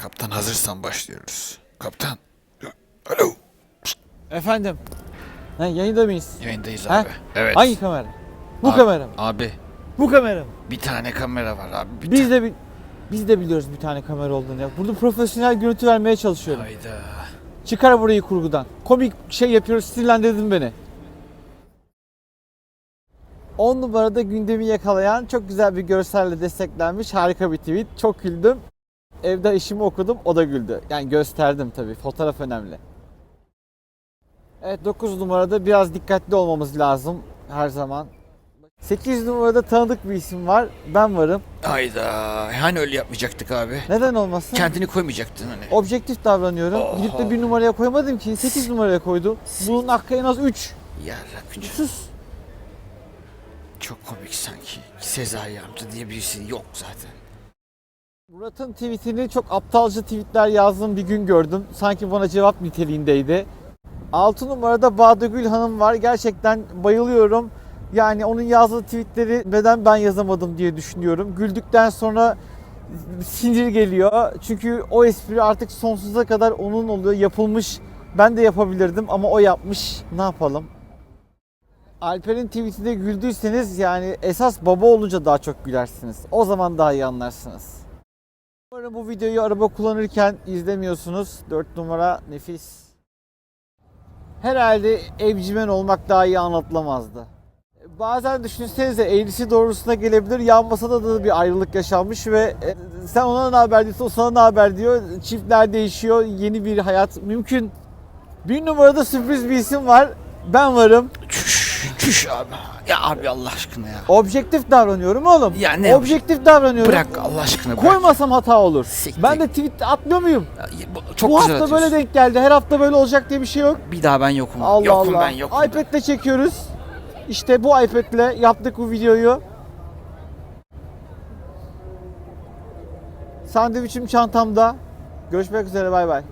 Kaptan hazırsan başlıyoruz. Kaptan. Alo. Efendim. Ha, yayında mıyız? Yayındayız Ha? abi. Evet. Hangi kamera? Bu Abi- kamera mı? Abi Bu kamera mı? bir tane kamera var abi. Bir Biz de bi- biz de biliyoruz bir tane kamera olduğunu ya. Burada profesyonel görüntü vermeye çalışıyorum. Hayda. Çıkar burayı kurgudan. Komik şey yapıyoruz, sinirlendirdin beni. 10 numarada gündemi yakalayan çok güzel bir görselle desteklenmiş harika bir tweet. Çok güldüm. Evde işimi okudum, o da güldü. Yani gösterdim tabii, fotoğraf önemli. Evet 9 numarada biraz dikkatli olmamız lazım her zaman. 8 numarada tanıdık bir isim var. Ben varım. Hayda. Hani öyle yapmayacaktık abi? Neden olmasın? Kendini koymayacaktın hani. Objektif davranıyorum. Oho. Gidip de bir numaraya koymadım ki. 8 numaraya koydum. Bunun hakkı en az 3. Ya Rabbim. Sus. Çok komik sanki. Sezai amca diye birisi yok zaten. Murat'ın tweetini çok aptalca tweetler yazdığım bir gün gördüm. Sanki bana cevap niteliğindeydi. 6 numarada Badegül Hanım var. Gerçekten bayılıyorum. Yani onun yazdığı tweetleri neden ben yazamadım diye düşünüyorum. Güldükten sonra sinir geliyor. Çünkü o espri artık sonsuza kadar onun oluyor. Yapılmış. Ben de yapabilirdim ama o yapmış. Ne yapalım? Alper'in tweetinde güldüyseniz yani esas baba olunca daha çok gülersiniz. O zaman daha iyi anlarsınız. Umarım bu videoyu araba kullanırken izlemiyorsunuz. 4 numara nefis. Herhalde evcimen olmak daha iyi anlatılamazdı. Bazen düşünsenize eğrisi doğrusuna gelebilir. Yan masada da bir ayrılık yaşanmış ve e, sen ona ne haber diyorsa o sana ne haber diyor. Çiftler değişiyor. Yeni bir hayat mümkün. Bir numarada sürpriz bir isim var. Ben varım. Çüş, abi. Ya abi Allah aşkına ya. Objektif davranıyorum oğlum. Ya ne Objektif davranıyorum. Bırak Allah aşkına bırak. Koymasam hata olur. Siktir. Ben de tweet atmıyor muyum? Ya, bu- Çok bu güzel hafta böyle atıyorsun. denk geldi. Her hafta böyle olacak diye bir şey yok. Bir daha ben yokum. Allah yokum Allah. ben yokum. ben. iPad'le çekiyoruz. İşte bu iPad'le yaptık bu videoyu. Sandviçim çantamda. Görüşmek üzere bay bay.